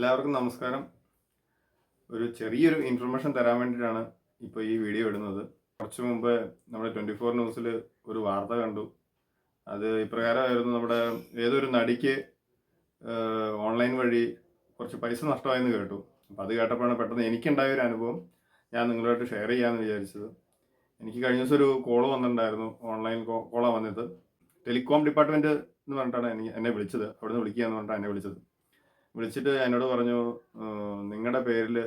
എല്ലാവർക്കും നമസ്കാരം. ഒരു ചെറിയൊരു ഇൻഫർമേഷൻ തരാൻ വേണ്ടിയിട്ടാണ് ഇപ്പോൾ ഈ വീഡിയോ ഇടുന്നത്. കുറച്ച് മുമ്പ് നമ്മുടെ ട്വന്റി ഫോർ ന്യൂസിൽ ഒരു വാർത്ത കണ്ടു. അത് ഇപ്രകാരമായിരുന്നു നമ്മുടെ ഏതൊരു നടിക്ക് ഓൺലൈൻ വഴി കുറച്ച് പൈസ നഷ്ടമായെന്ന് കേട്ടു. അപ്പോൾ അത് കേട്ടപ്പോഴാണ് പെട്ടെന്ന് എനിക്കുണ്ടായ ഒരു അനുഭവം ഞാൻ നിങ്ങളുമായിട്ട് ഷെയർ ചെയ്യാമെന്ന് വിചാരിച്ചത്. എനിക്ക് കഴിഞ്ഞ ദിവസം ഒരു കോൾ വന്നിട്ടുണ്ടായിരുന്നു. ഓൺലൈൻ കോളാണ് വന്നത്. ടെലികോം ഡിപ്പാർട്ട്മെന്റ് എന്ന് പറഞ്ഞിട്ടാണ് എന്നെ വിളിച്ചത്. അവിടുന്ന് വിളിക്കുക എന്ന് പറഞ്ഞിട്ടാണ് എന്നെ വിളിച്ചത്. വിളിച്ചിട്ട് എന്നോട് പറഞ്ഞു നിങ്ങളുടെ പേരിൽ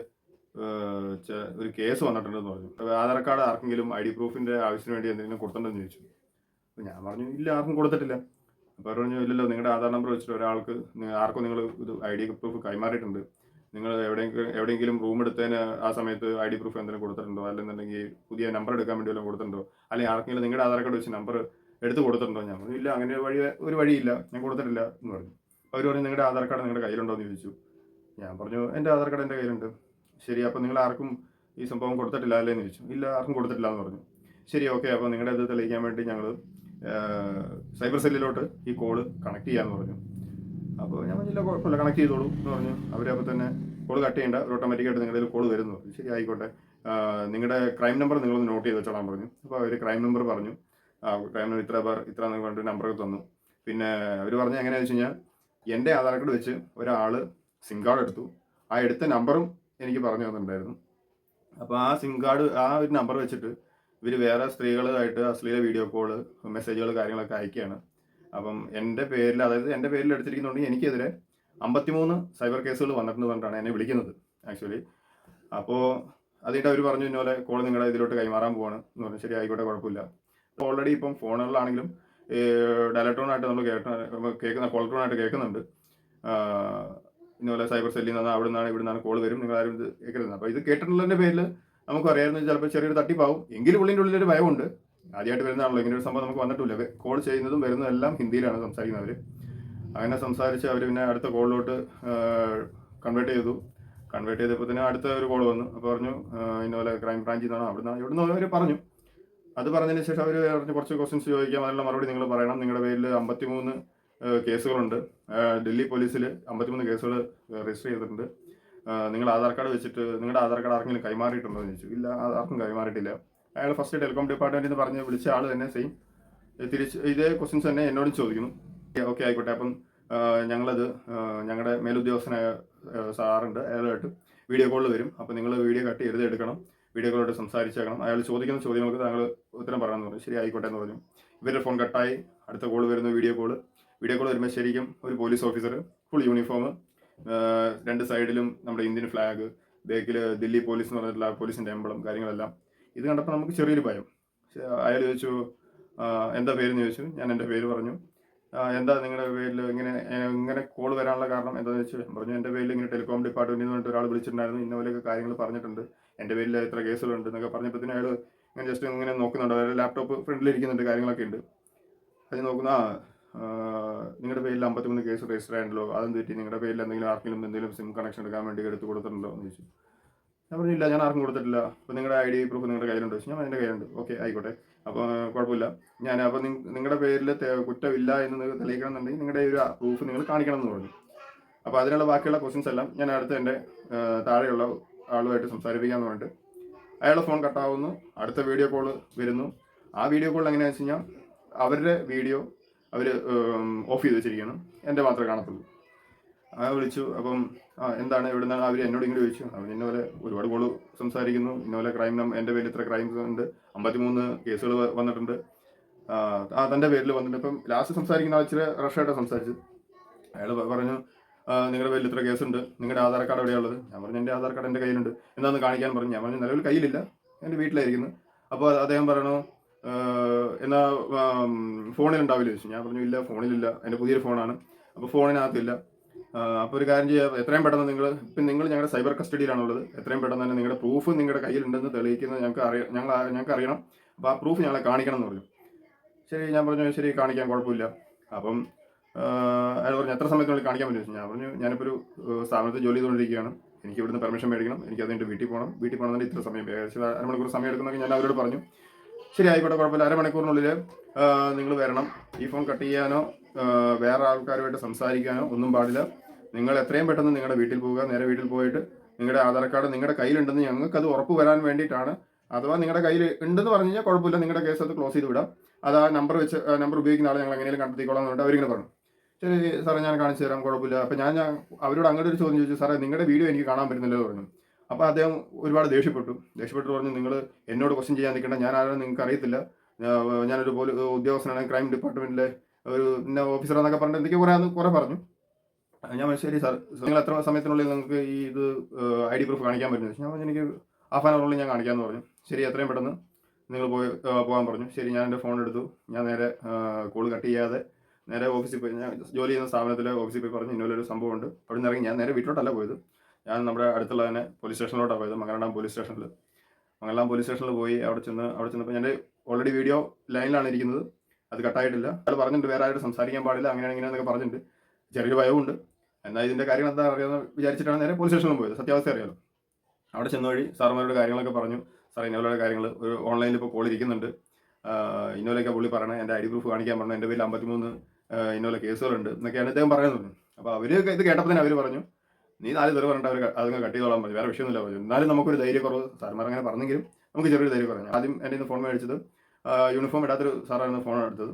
ഒരു കേസ് വന്നിട്ടുണ്ടെന്ന് പറഞ്ഞു. ആധാർ കാർഡ് ആർക്കെങ്കിലും ഐ ഡി പ്രൂഫിന്റെ ആവശ്യത്തിന് വേണ്ടി എന്തെങ്കിലും കൊടുത്തിട്ടുണ്ടെന്ന് ചോദിച്ചു. അപ്പോൾ ഞാൻ പറഞ്ഞു ഇല്ല ആർക്കും കൊടുത്തിട്ടില്ല. അപ്പോൾ അവർ പറഞ്ഞു ഇല്ലല്ലോ നിങ്ങളുടെ ആധാർ നമ്പർ വെച്ചിട്ട് ഒരാൾക്ക് ആർക്കും നിങ്ങൾ ഇത് ഐ ഡി പ്രൂഫ് കൈമാറിയിട്ടുണ്ട്. നിങ്ങൾ എവിടെയെങ്കിലും എവിടെയെങ്കിലും റൂം എടുത്തതിന് ആ സമയത്ത് ഐ ഡി പ്രൂഫ് എന്തെങ്കിലും കൊടുത്തിട്ടുണ്ടോ? അല്ലെന്നുണ്ടെങ്കിൽ പുതിയ നമ്പർ എടുക്കാൻ വേണ്ടി വല്ലതും കൊടുത്തിട്ടുണ്ടോ? അല്ലെങ്കിൽ ആർക്കെങ്കിലും നിങ്ങളുടെ ആധാർ കാർഡ് വെച്ച് നമ്പർ എടുത്ത് കൊടുത്തിട്ടുണ്ടോ? ഞാൻ പറഞ്ഞു ഇല്ല അങ്ങനെ വഴി ഒരു വഴിയില്ല. ഞാൻ കൊടുത്തിട്ടില്ല എന്ന് പറഞ്ഞു. അവർ പറഞ്ഞു നിങ്ങളുടെ ആധാർ കാർഡ് നിങ്ങളുടെ കയ്യിലുണ്ടോ? എന്ന് ചോദിച്ചു. ഞാൻ പറഞ്ഞു എന്റെ ആധാർ കാർഡ് എന്റെ കയ്യിലുണ്ട്. ശരി അപ്പോൾ നിങ്ങൾ ആർക്കും ഈ സംഭവം കൊടുത്തിട്ടില്ല അല്ലേ? എന്ന് ചോദിച്ചു. ഇല്ല ആർക്കും കൊടുത്തിട്ടില്ല എന്ന് പറഞ്ഞു. ശരി ഓക്കെ അപ്പോൾ നിങ്ങളുടെ ഇത് തെളിയിക്കാൻ വേണ്ടി ഞങ്ങൾ സൈബർ സെല്ലിലോട്ട് ഈ കോൾ കണക്ട് ചെയ്യാമെന്ന് പറഞ്ഞു. അപ്പോൾ ഞാൻ പറഞ്ഞില്ല കുഴപ്പമില്ല കണക്ട് ചെയ്തോളൂ എന്ന് പറഞ്ഞു. അവരപ്പോൾ തന്നെ കോൾ കട്ട് ചെയ്യേണ്ട ഒരു ഓട്ടോമാറ്റിക്കായിട്ട് നിങ്ങളുടെ കോൾ വരുന്നു ശരി ആയിക്കോട്ടെ. നിങ്ങളുടെ ക്രൈം നമ്പർ നിങ്ങളൊന്ന് നോട്ട് ചെയ്ത് വെച്ചോളാൻ പറഞ്ഞു. അപ്പോൾ അവർ ക്രൈം നമ്പർ പറഞ്ഞു. ക്രൈം നമ്പർ ഇത്ര പേർ ഇത്ര എന്ന് പറഞ്ഞിട്ട് നമ്പറൊക്കെ തന്നു. പിന്നെ അവർ പറഞ്ഞ എങ്ങനെയാണെന്ന് വെച്ച് കഴിഞ്ഞാൽ എന്റെ ആധാർ കാർഡ് വെച്ച് ഒരാൾ സിം കാർഡ് എടുത്തു. ആ എടുത്ത നമ്പറും എനിക്ക് പറഞ്ഞു തന്നിട്ടുണ്ടായിരുന്നു. അപ്പോൾ ആ സിം കാർഡ് ആ ഒരു നമ്പർ വെച്ചിട്ട് ഇവർ വേറെ സ്ത്രീകളുമായിട്ട് അശ്ലീല വീഡിയോ കോൾ മെസ്സേജുകൾ കാര്യങ്ങളൊക്കെ അയക്കുകയാണ്. അപ്പം എന്റെ പേരിൽ അതായത് എന്റെ പേരിൽ എടുത്തിരിക്കുന്നുണ്ടെങ്കിൽ എനിക്കെതിരെ അമ്പത്തിമൂന്ന് സൈബർ കേസുകൾ വന്നിട്ടുണ്ട് പറഞ്ഞിട്ടാണ് എന്നെ വിളിക്കുന്നത് ആക്ച്വലി അപ്പോൾ അതിന്റെ അവർ പറഞ്ഞു ഇന്നോലെ കോൾ നിങ്ങളുടെ ഇതിലോട്ട് കൈമാറാൻ പോവാണ്. എന്ന് പറഞ്ഞു ശരി ആയിക്കോട്ടെ കുഴപ്പമില്ല. ഓൾറെഡി ഇപ്പം ഫോണുകളിലാണെങ്കിലും ഡയലക്ട്രോണായിട്ട് നമ്മൾ കേട്ട കേൾക്കുന്ന കോൾട്രോണായിട്ട് കേൾക്കുന്നുണ്ട്. ആഹ് ഇന്നപോലെ സൈബർ സെല്ലിൽ നിന്ന് അവിടെ നിന്നാണ് ഇവിടെ നിന്നാണ് കോൾ വരും നിങ്ങൾ ആരും ഇത് കേൾക്കരുത്. അപ്പോൾ ഇത് കേട്ടിട്ടുള്ളതിന്റെ പേരിൽ നമുക്ക് അറിയാവുന്ന ചിലപ്പോൾ ചെറിയൊരു തട്ടിപ്പാവും. എങ്കിലും ഉള്ളിന്റെ ഉള്ളിലൊരു ഭയമുണ്ട്. ആദ്യമായിട്ട് വരുന്നതാണല്ലോ ഇങ്ങനെ ഒരു സംഭവം നമുക്ക് വന്നിട്ടില്ല. കോൾ ചെയ്യുന്നതും വരുന്നതും എല്ലാം ഹിന്ദിയിലാണ് സംസാരിക്കുന്നവർ അങ്ങനെ സംസാരിച്ച് അവർ പിന്നെ അടുത്ത കോളിലോട്ട് കൺവേർട്ട് ചെയ്തു. കൺവേർട്ട് ചെയ്തപ്പോൾ തന്നെ അടുത്ത ഒരു കോൾ വന്നു. അപ്പോൾ പറഞ്ഞു ഇന്നോലെ ക്രൈം ബ്രാഞ്ചിൽ നിന്നാണ് അവിടെ നിന്ന് ഇവിടെ നിന്ന് അവർ പറഞ്ഞു. അത് പറഞ്ഞതിന് ശേഷം അവർ പറഞ്ഞു കുറച്ച് ക്വസ്റ്റ്യൻസ് ചോദിക്കാം. അതിനുള്ള മറുപടി നിങ്ങൾ പറയണം. നിങ്ങളുടെ പേരിൽ അമ്പത്തിമൂന്ന് കേസുകളുണ്ട്. ഡൽഹി പോലീസിൽ അമ്പത്തിമൂന്ന് കേസുകൾ രജിസ്റ്റർ ചെയ്തിട്ടുണ്ട്. നിങ്ങൾ ആധാർ കാർഡ് വെച്ചിട്ട് നിങ്ങളുടെ ആധാർ കാർഡ് ആർക്കെങ്കിലും കൈമാറിയിട്ടുണ്ടോ എന്ന് ചോദിച്ചു. ഇല്ല ആർക്കും കൈമാറിയിട്ടില്ല. അയാൾ ഫസ്റ്റ് ടെലികോം ഡിപ്പാർട്ട്മെന്റിൽ നിന്ന് പറഞ്ഞ് വിളിച്ച ആൾ തന്നെ സെയിം തിരിച്ച് ഇതേ ക്വസ്റ്റ്യൻസ് തന്നെ എന്നോടും ചോദിക്കുന്നു. ഓക്കെ ആയിക്കോട്ടെ. അപ്പം ഞങ്ങളത് ഞങ്ങളുടെ മേലുദ്യോഗസ്ഥനായ സാറുണ്ട്. അയാളുമായിട്ട് വീഡിയോ കോളിൽ വരും. അപ്പം നിങ്ങൾ വീഡിയോ കട്ട് ചെയ്ത് എടുക്കണം. വീഡിയോ കോളോട്ട് സംസാരിച്ചേക്കണം. അയാൾ ചോദിക്കുന്ന ചോദ്യങ്ങൾക്ക് താങ്കൾ ഉത്തരം പറയണമെന്ന് പറഞ്ഞു. ശരി ആയിക്കോട്ടെ എന്ന് പറഞ്ഞു. ഇവരുടെ ഫോൺ കട്ടായി. അടുത്ത കോൾ വരുന്നു വീഡിയോ കോൾ. വീഡിയോ കോൾ വരുമ്പോൾ ശരിക്കും ഒരു പോലീസ് ഓഫീസർ ഫുൾ യൂണിഫോം രണ്ട് സൈഡിലും നമ്മുടെ ഇന്ത്യൻ ഫ്ലാഗ് ബാക്കിൽ ദില്ലി പോലീസ് എന്ന് പറഞ്ഞിട്ടുള്ള പോലീസിന്റെ എംബളം കാര്യങ്ങളെല്ലാം. ഇത് കണ്ടപ്പോൾ നമുക്ക് ചെറിയൊരു ഭയം. അയാൾ ചോദിച്ചു "ആ, എന്താ പേരെന്ന് ചോദിച്ചു. ഞാൻ എന്റെ പേര് പറഞ്ഞു. എന്താ നിങ്ങളുടെ പേരിൽ ഇങ്ങനെ ഇങ്ങനെ കോൾ വരാനുള്ള കാരണം എന്താണെന്ന് വെച്ച് പറഞ്ഞു എന്റെ പേരിൽ ഇങ്ങനെ ടെലികോം ഡിപ്പാർട്ട്മെന്റിൽ നിന്ന് ഒരാൾ വിളിച്ചിട്ടുണ്ടായിരുന്നു. ഇന്ന പോലെയൊക്കെ കാര്യങ്ങൾ പറഞ്ഞിട്ടുണ്ട്. എന്റെ പേരിൽ എത്ര കേസുകളുണ്ട് എന്നൊക്കെ പറഞ്ഞപ്പോഴത്തേനും അയാൾ ഇങ്ങനെ ജസ്റ്റ് ഇങ്ങനെ നോക്കുന്നുണ്ട്. അതായത് ലാപ്ടോപ്പ് ഫ്രണ്ടിൽ ഇരിക്കുന്നുണ്ട് കാര്യങ്ങളൊക്കെ ഉണ്ട്. അത് നോക്കുന്ന ആ നിങ്ങളുടെ പേരിൽ അമ്പത്തിമൂന്ന് കേസ് രജിസ്റ്റർ ആയിട്ടുണ്ടല്ലോ അതെന്ത് പറ്റി? നിങ്ങളുടെ പേരിൽ എന്തെങ്കിലും ആർക്കെങ്കിലും എന്തെങ്കിലും സിം കണക്ഷൻ എടുക്കാൻ വേണ്ടി എടുത്ത് കൊടുത്തിട്ടുണ്ടോ? എന്ന് ചോദിച്ചു. ഞാൻ പറഞ്ഞില്ല ഞാൻ ആർക്കും കൊടുത്തിട്ടില്ല. അപ്പോൾ നിങ്ങളുടെ ഐ ഡി പ്രൂഫ് നിങ്ങളുടെ കയ്യിലുണ്ട്. ചോദിച്ചു ഞാൻ എന്റെ കയ്യിലുണ്ട്. ഓക്കെ ആയിക്കോട്ടെ. അപ്പോൾ കുഴപ്പമില്ല. ഞാൻ അപ്പോൾ നിങ്ങളുടെ പേരിൽ കുറ്റമില്ല എന്ന് നിങ്ങൾക്ക് തെളിയിക്കണമെന്നുണ്ടെങ്കിൽ നിങ്ങളുടെ ഒരു പ്രൂഫ് നിങ്ങൾ കാണിക്കണം എന്ന് പറഞ്ഞു. അപ്പോൾ അതിനുള്ള ബാക്കിയുള്ള ക്വസ്റ്റ്യൻസ് എല്ലാം ഞാൻ അടുത്ത എന്റെ താഴെയുള്ള ആളുമായിട്ട് സംസാരിപ്പിക്കാമെന്ന് പറഞ്ഞിട്ട് അയാളുടെ ഫോൺ കട്ടാവുന്നു അടുത്ത വീഡിയോ കോൾ വരുന്നു. ആ വീഡിയോ കോളിൽ എങ്ങനെയാണെന്ന് വെച്ച് കഴിഞ്ഞാൽ അവരുടെ വീഡിയോ അവർ ഓഫ് ചെയ്ത് വെച്ചിരിക്കണം എന്റെ മാത്രമേ കാണത്തുള്ളൂ. ആ വിളിച്ചു അപ്പം എന്താണ് എവിടെ നിന്നാണ് അവർ എന്നോട് ഇങ്ങോട്ട് ചോദിച്ചു. അവർ ഇന്നപോലെ ഒരുപാട് കോൾ സംസാരിക്കുന്നു. ഇന്നപോലെ ക്രൈം എന്റെ പേരിൽ ഇത്ര ക്രൈംസ് ഉണ്ട്. അമ്പത്തിമൂന്ന് കേസുകൾ വന്നിട്ടുണ്ട്. ആ തന്റെ പേരിൽ വന്നിട്ടുണ്ട്. ഇപ്പം ലാസ്റ്റ് സംസാരിക്കുന്ന ആൾ ഇച്ചിരി റഷായിട്ട് സംസാരിച്ചു അയാൾ പറഞ്ഞു "ആ, നിങ്ങളുടെ പേരിൽ ഇത്ര കേസുണ്ട്. നിങ്ങളുടെ ആധാർ കാർഡ് എവിടെയുള്ളത് ഞാൻ പറഞ്ഞു എന്റെ ആധാർ കാർഡ് എന്റെ കയ്യിലുണ്ട്. എന്താണെന്ന് കാണിക്കാൻ പറഞ്ഞു. ഞാൻ പറഞ്ഞു നിലവിൽ കയ്യിലില്ല. എന്റെ വീട്ടിലായിരിക്കുന്നു. അപ്പോൾ അദ്ദേഹം പറയണു എന്നാ ഫോണിലുണ്ടാവില്ല? ചോദിച്ചു. ഞാൻ പറഞ്ഞു ഇല്ല ഫോണിലില്ല. എന്റെ പുതിയൊരു ഫോണാണ്. അപ്പോൾ ഫോണിനകത്തില്ല. അപ്പോൾ ഒരു കാര്യം ചെയ്യുക എത്രയും പെട്ടെന്ന് നിങ്ങൾ ഇപ്പം നിങ്ങൾ ഞങ്ങളുടെ സൈബർ കസ്റ്റഡിയിലാണുള്ളത്. എത്രയും പെട്ടെന്ന് തന്നെ നിങ്ങളുടെ പ്രൂഫ് നിങ്ങളുടെ കയ്യിലുണ്ടെന്ന് തെളിയിക്കുന്നത് ഞങ്ങൾക്ക് അറിയാം ഞങ്ങൾ ഞങ്ങൾക്ക് അറിയണം. അപ്പോൾ ആ പ്രൂഫ് ഞങ്ങളെ കാണിക്കണം എന്ന് പറഞ്ഞു. ശരി ഞാൻ പറഞ്ഞു ശരി കാണിക്കാൻ കുഴപ്പമില്ല. അപ്പം അയാൾ പറഞ്ഞു എത്ര സമയത്തിനുള്ളിൽ കാണിക്കാൻ പറ്റും ഞാൻ പറഞ്ഞു ഞാനിപ്പോൾ ഒരു സ്ഥാപനത്തിൽ ജോലി ചെയ്തുകൊണ്ടിരിക്കുകയാണ്. എനിക്ക് ഇവിടുന്ന് പെർമിഷൻ മേടിക്കണം. എനിക്ക് അതിന്റെ വീട്ടിൽ പോകണം. വീട്ടിൽ പോകണമെങ്കിൽ ഇത്ര സമയം ഏകദേശം അരമണിക്കൂർ സമയം എടുക്കുന്നൊക്കെ ഞാൻ അവരോട് പറഞ്ഞു. ശരി ആയിക്കോട്ടെ കുഴപ്പമില്ല. അരമണിക്കൂറിനുള്ളിൽ നിങ്ങൾ വരണം. ഈ ഫോൺ കട്ട് ചെയ്യാനോ വേറെ ആൾക്കാരുമായിട്ട് സംസാരിക്കാനോ ഒന്നും പാടില്ല. നിങ്ങൾ എത്രയും പെട്ടെന്ന് നിങ്ങളുടെ വീട്ടിൽ പോവുക. നേരെ വീട്ടിൽ പോയിട്ട് നിങ്ങളുടെ ആധാർ കാർഡ് നിങ്ങളുടെ കയ്യിലുണ്ടെന്ന് ഞങ്ങൾക്ക് അത് ഉറപ്പ് വരാൻ വേണ്ടിയിട്ടാണ്. അഥവാ നിങ്ങളുടെ കയ്യിൽ ഉണ്ടെന്ന് പറഞ്ഞു കഴിഞ്ഞാൽ കുഴപ്പമില്ല. നിങ്ങളുടെ കേസ് അത് ക്ലോസ് ചെയ്ത് വിടാം. അത് ആ നമ്പർ വെച്ച് നമ്പർ ഉപയോഗിക്കുന്ന ആളെ ഞങ്ങൾ എങ്ങനെയും കണ്ടെത്തിക്കോളാം എന്ന് അവരിങ്ങനെ പറഞ്ഞു. ശരി സാറേ ഞാൻ കാണിച്ചു തരാം കുഴപ്പമില്ല. അപ്പം ഞാൻ ഞാൻ അവരോട് അങ്ങോട്ട് ഒരു ചോദ്യം ചോദിച്ചു സാറേ നിങ്ങളുടെ വീഡിയോ എനിക്ക് കാണാൻ പറ്റുന്നില്ല പറഞ്ഞു. അപ്പോൾ അദ്ദേഹം ഒരുപാട് ദേഷ്യപ്പെട്ടു. ദേഷ്യപ്പെട്ട് പറഞ്ഞു നിങ്ങൾ എന്നോട് ക്വസ്റ്റ്യൻ ചെയ്യാൻ നിൽക്കേണ്ട ഞാൻ ആരാണെന്ന് നിങ്ങൾക്ക് അറിയത്തില്ല. ഞാനൊരു പോലീ ഉദ്യോഗസ്ഥനാണ് ക്രൈം ഡിപ്പാർട്ട്മെന്റിലെ ഒരു പിന്നെ ഓഫീസർ എന്നൊക്കെ പറഞ്ഞിട്ട് എന്തൊക്കെ കുറേ കുറേ പറഞ്ഞു. ഞാൻ ശരി സാർ നിങ്ങൾ എത്ര സമയത്തിനുള്ളിൽ നിങ്ങൾക്ക് ഈ ഇത് ഐ ഡി പ്രൂഫ് കാണിക്കാൻ പറ്റുന്നത്? ഞാൻ പറഞ്ഞു എനിക്ക് ഹാഫ് ആൻ അവറിനുള്ളിൽ ഞാൻ കാണിക്കാമെന്ന് പറഞ്ഞു. ശരി എത്രയും പെട്ടെന്ന് നിങ്ങൾ പോയി പോകാൻ പറഞ്ഞു. ശരി ഞാൻ എന്റെ ഫോൺ എടുത്തു ഞാൻ നേരെ കോൾ കട്ട് ചെയ്യാതെ നേരെ ഓഫീസിൽ പോയി ഞാൻ ജോലി ചെയ്യുന്ന സ്ഥാപനത്തിലെ ഓഫീസിൽ പോയി പറഞ്ഞു ഇന്നലെ ഒരു സംഭവമുണ്ട് അവിടെ നിന്ന് ഇറങ്ങി ഞാൻ നേരെ വീട്ടിലോട്ടല്ല പോയത്. ഞാൻ നമ്മുടെ അടുത്തുള്ള തന്നെ പോലീസ് സ്റ്റേഷനിലോട്ടാണ് പോയത് മംഗലാം പോലീസ് സ്റ്റേഷനിൽ മംഗലാം പോലീസ് സ്റ്റേഷനിൽ പോയി അവിടെ ചെന്ന് അവിടെ ചെന്നപ്പോൾ ഞാൻ ഓൾറെഡി വീഡിയോ ലൈനിലാണ് ഇരിക്കുന്നത്. അത് കട്ടായിട്ടില്ല അത് പറഞ്ഞിട്ടുണ്ട് വേറെ ആരും സംസാരിക്കാൻ പാടില്ല അങ്ങനെ എന്നൊക്കെ പറഞ്ഞിട്ടുണ്ട്. ചെറിയൊരു ഭയമുണ്ട് എന്നാൽ ഇതിന്റെ കാര്യങ്ങൾ എന്താ അറിയാമെന്ന് വിചാരിച്ചിട്ടാണ് നേരെ പോലീസ് സ്റ്റേഷനിൽ പോയത്. സത്യാവസ്ഥ അറിയാലോ. അവിടെ ചെന്ന വഴി സാറുമാരുടെ കാര്യങ്ങളൊക്കെ പറഞ്ഞു. സാർ ഇന്നോലയുടെ കാര്യങ്ങൾ ഒരു ഓൺലൈനിൽ ഇപ്പോൾ കോൾ ഇരിക്കുന്നുണ്ട്. ഇന്നോലൊക്കെ പുള്ളി പറയണേ എന്റെ ഐ ഡി പ്രൂഫ് കാണിക്കാൻ പറഞ്ഞു. എന്റെ പേരിൽ അമ്പത്തിമൂന്ന് ഇന്നോല കേസുകളുണ്ട് എന്നൊക്കെയാണ് ഇദ്ദേഹം പറയുന്നത് അപ്പോൾ അവർ ഇത് കേട്ടപ്പോൾ തന്നെ അവർ പറഞ്ഞു നീ നാല് തെറി പറഞ്ഞിട്ട് അവർ അതങ്ങ് കട്ട് ചെയ്തോളാൻ പറഞ്ഞു. വേറെ വിഷയമൊന്നുമില്ല പറഞ്ഞു. എന്നാലും നമുക്കൊരു ധൈര്യക്കുറവ് സാർമാർ അങ്ങനെ പറഞ്ഞെങ്കിലും നമുക്ക് ചെറിയൊരു ധൈര്യം പറഞ്ഞു ആദ്യം എന്റെ ഇന്ന് ഫോൺ മേടിച്ചത് യൂണിഫോം ഇടാത്തൊരു സാറായിരുന്നു ഫോൺ എടുത്തത്.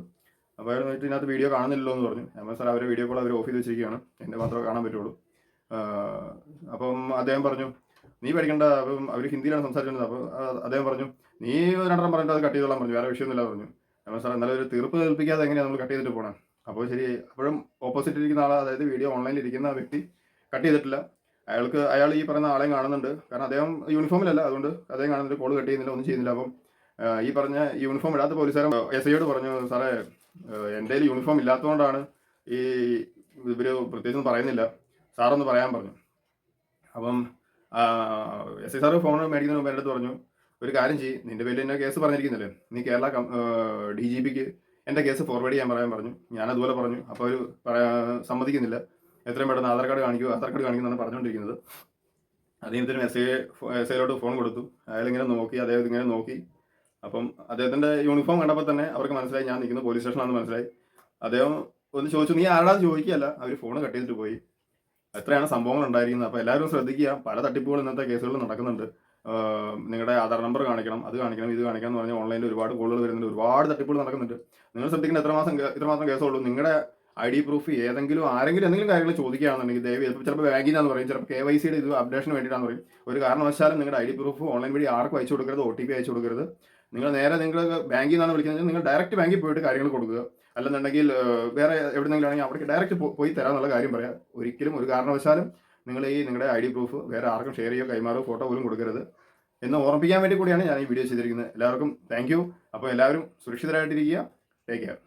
അപ്പോൾ അയാൾ നോക്കിയിട്ട് ഇതിനകത്ത് വീഡിയോ കാണുന്നില്ലല്ലോ എന്ന് പറഞ്ഞു. ഞാൻ സാർ അവരെ വീഡിയോ കോൾ അവർ ഓഫ് ചെയ്ത് വെച്ചിരിക്കുകയാണ്. എന്നെ മാത്രമേ കാണാൻ പറ്റുള്ളൂ. അപ്പം അദ്ദേഹം പറഞ്ഞു നീ പഠിക്കേണ്ട അപ്പം അവർ ഹിന്ദിയിലാണ് സംസാരിക്കുന്നത് അപ്പോൾ അദ്ദേഹം പറഞ്ഞു നീ രണ്ടെണ്ണം പറഞ്ഞിട്ട് അത് കട്ട് ചെയ്തോളാൻ പറഞ്ഞു. വേറെ വിഷയമൊന്നുമില്ല പറഞ്ഞു. ഞാൻ സാർ എന്നാലും ഒരു തീർപ്പ് കൽപ്പിക്കാതെ എങ്ങനെയാണ് നമ്മൾ കട്ട് ചെയ്തിട്ട് പോകണം അപ്പോൾ ശരി അപ്പോഴും ഓപ്പോസിറ്റ് ഇരിക്കുന്ന ആൾ അതായത് വീഡിയോ ഓൺലൈനിൽ ഇരിക്കുന്ന വ്യക്തി കട്ട് ചെയ്തിട്ടില്ല. അയാൾക്ക് അയാൾ ഈ പറയുന്ന ആളെയും കാണുന്നുണ്ട്. കാരണം അദ്ദേഹം യൂണിഫോമിലല്ല അതുകൊണ്ട് അദ്ദേഹം കാണുന്നുണ്ട് കോൾ കട്ട് ചെയ്യുന്നില്ല ഒന്നും ചെയ്യുന്നില്ല. അപ്പം ഈ പറഞ്ഞ യൂണിഫോം ഇടാത്ത പോലീസുകാരൻ എസ് ഐയോട് പറഞ്ഞു സാറേ എന്റെ കയ്യിൽ യൂണിഫോം ഇല്ലാത്തതുകൊണ്ടാണ് ഈ ഇവർ പ്രത്യേകിച്ചൊന്നും പറയുന്നില്ല. സാറൊന്ന് പറയാൻ പറഞ്ഞു. അപ്പം എസ് ഐ സാറ് ഫോൺ മേടിക്കുന്ന മുമ്പ് എന്റെ അടുത്ത് പറഞ്ഞു ഒരു കാര്യം ചെയ്യ് നിന്റെ പേരിൽ എന്നെ കേസ് പറഞ്ഞിരിക്കുന്നില്ലേ? നീ കേരള ഡി ജി പിക്ക് എന്റെ കേസ് ഫോർവേഡ് ചെയ്യാൻ പറയാൻ പറഞ്ഞു. ഞാൻ അതുപോലെ പറഞ്ഞു. അപ്പോൾ അവർ സമ്മതിക്കുന്നില്ല. എത്രയും പെട്ടെന്ന് ആധാർ കാർഡ് കാണിക്കൂ ആധാർ കാർഡ് കാണിക്കുന്നതാണ് പറഞ്ഞുകൊണ്ടിരിക്കുന്നത്. അദ്ദേഹത്തിന് എസ് ഐ എസ് ഫോൺ കൊടുത്തു. അയാൾ ഇങ്ങനെ നോക്കി അദ്ദേഹം ഇങ്ങനെ നോക്കി. അപ്പം അദ്ദേഹത്തിന്റെ യൂണിഫോം കണ്ടപ്പോൾ തന്നെ അവർക്ക് മനസ്സിലായി ഞാൻ നിൽക്കുന്നത് പോലീസ് സ്റ്റേഷനാണെന്ന് മനസ്സിലായി. അദ്ദേഹം ഒന്ന് ചോദിച്ചു നീ ആരാണെന്ന് ചോദിക്കുകയല്ല. അവർ ഫോൺ കട്ട് ചെയ്തിട്ട് പോയി. എത്രയാണ് സംഭവങ്ങൾ ഉണ്ടായിരിക്കുന്നത്. അപ്പോൾ എല്ലാവരും ശ്രദ്ധിക്കുക. പല തട്ടിപ്പുകൾ ഇന്നത്തെ കേസുകളിൽ നടക്കുന്നുണ്ട്. നിങ്ങളുടെ ആധാർ നമ്പർ കാണിക്കണം അത് കാണിക്കണം ഇത് കാണിക്കണം എന്ന് പറഞ്ഞാൽ ഓൺലൈനിൽ ഒരുപാട് കോളുകൾ വരുന്നുണ്ട് ഒരുപാട് തട്ടിപ്പുകൾ നടക്കുന്നുണ്ട്. നിങ്ങൾ ശ്രദ്ധിക്കുന്ന എത്ര മാസം കേ- ഇത്രമാത്രം കേസുള്ളൂ നിങ്ങളുടെ ഐ ഡി പ്രൂഫ് ഏതെങ്കിലും ആരെങ്കിലും എന്തെങ്കിലും കാര്യങ്ങൾ ചോദിക്കുകയാണെന്നുണ്ടെങ്കിൽ ദയവ് ചിലപ്പോൾ ബാങ്കിൽ നിന്നാന്ന് പറയും ചിലപ്പോൾ കെ വൈ സിയുടെ ഇത് അപ്ഡേഷന് വേണ്ടിയിട്ടാന്ന് പറയും. ഒരു കാരണവശാലും നിങ്ങളുടെ ഐ ഡി പ്രൂഫ് ഓൺലൈൻ വഴി ആർക്കും അയച്ചു കൊടുക്കരുത് ഒ ടി പി അയച്ചു കൊടുക്കരുത്. നിങ്ങൾ നേരെ നിങ്ങൾ ബാങ്കിൽ നിന്നാണ് വിളിക്കുന്നത് നിങ്ങൾ ഡയറക്റ്റ് ബാങ്കിൽ പോയിട്ട് കാര്യങ്ങൾ കൊടുക്കുക. അല്ലെന്നുണ്ടെങ്കിൽ വേറെ എവിടെന്നെങ്കിലും ആണെങ്കിൽ അവിടേക്ക് ഡയറക്റ്റ് പോയി തരാമെന്നുള്ള കാര്യം പറയാം. ഒരിക്കലും ഒരു കാരണവശാലും നിങ്ങൾ ഈ നിങ്ങളുടെ ഐ ഡി പ്രൂഫ് വേറെ ആർക്കും ഷെയർ ചെയ്യുക കൈമാറുക ഫോട്ടോ പോലും കൊടുക്കരുത് എന്ന് ഓർമ്മിപ്പിക്കാൻ വേണ്ടി കൂടിയാണ് ഞാൻ ഈ വീഡിയോ ചെയ്തിരിക്കുന്നത്. എല്ലാവർക്കും താങ്ക് അപ്പോൾ എല്ലാവരും സുരക്ഷിതരായിട്ടിരിക്കുക. Take care